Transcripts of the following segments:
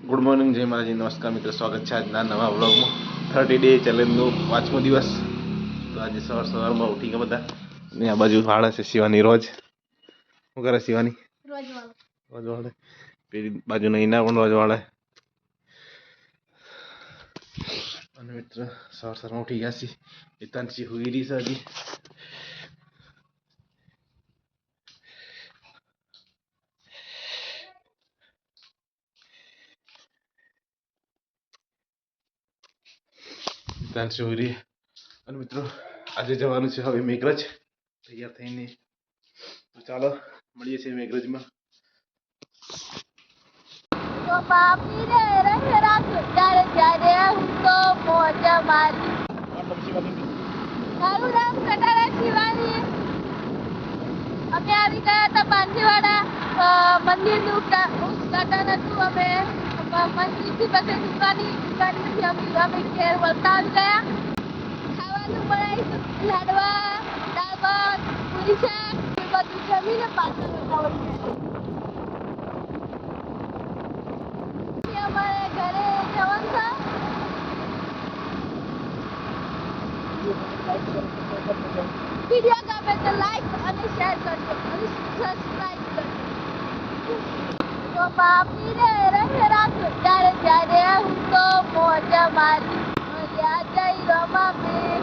Good morning જય માતાજી નમસ્કાર મિત્રો સ્વાગત છે આજના નવા વ્લોગમાં થર્ટી ડે ચેલેન્જનો પાંચમો દિવસ. તો આજે સવાર સવારમાં ઉઠી ગયા બધા. ને આ બાજુ વાળે છે શિવાની રોજ. શું કરે શિવાની? રોજ વાળો પેલી બાજુ નહીના પણ રોજ વાળે અને મિત્ર સવાર સવારમાં ઉઠી ગયા છીએ. હિતાંશી હુઈ રહી છે હજી. હિતાંશી હુઈ અને મિત્રો આજે જવાનું છે હવે મેઘરજ. તૈયાર થઈને તો ચાલો મળીએ છીએ મેઘરજમાં. શિવાની. અમે આવી ગયા હતા પાંચીવાડા અ, મંદિરનું ઉદઘાટન હતું અમે. મંદિરથી પછી દુકાની દુકાનમાંથી અમે અમે ઘેર વળતા આવી ગયા ખાવાનું બનાવીશું લાડવા દાળ ભાત પૂરી શાક એ બધું જમીને પાછળ વળતા વળી ગયા અમારે ઘરે જવાનું છે વીડિયો ગમે તો લાઈક અને શેર કરજો અને સબસ્ક્રાઇબ કરજો તો બાપી રે રહે રાખ ત્યારે ત્યારે હું તો મોજ મારી મળ્યા જઈ રમા મેં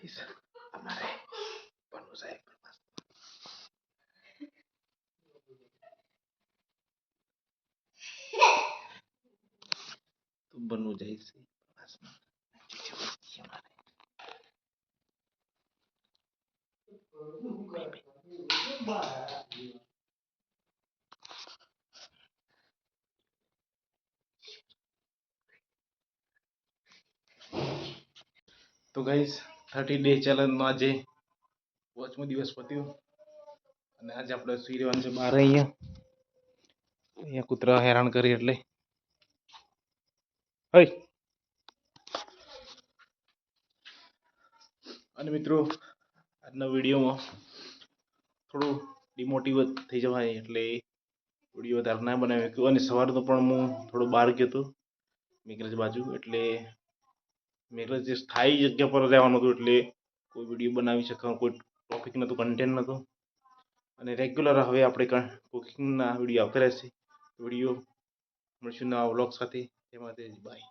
ગાઈસ અમારે બનુ સાહેબ તો બનવું જાય છે પ્રવાસમાં. તો ગાઈસ થર્ટી ડે ચેલેન્જનો આજે પાંચમો દિવસ પત્યો. અને આજે આપણે સુઈ રહેવાનું છે બહાર અહીંયા. અહીંયા કૂતરા હેરાન કરી એટલે. હઈ. અને મિત્રો, આજના વિડીયોમાં થોડું ડિમોટિવેટ થઈ જવાય એટલે વીડિયો વધારે ના બનાવ્યો. અને સવારે તો પણ હું થોડો બહાર ગયો હતો. મેઘરજ બાજુ એટલે મેઘરજ જે સ્થાયી જગ્યા પર રહેવાનું હતું એટલે કોઈ વીડિયો બનાવી શકે કોઈ ટોપિક નહોતું કન્ટેન્ટ નહોતું અને રેગ્યુલર હવે આપણે કુકિંગના વીડિયો આવતા રહેશે. વીડિયો મળશું નવા વ્લોગ સાથે. તે માટે બાય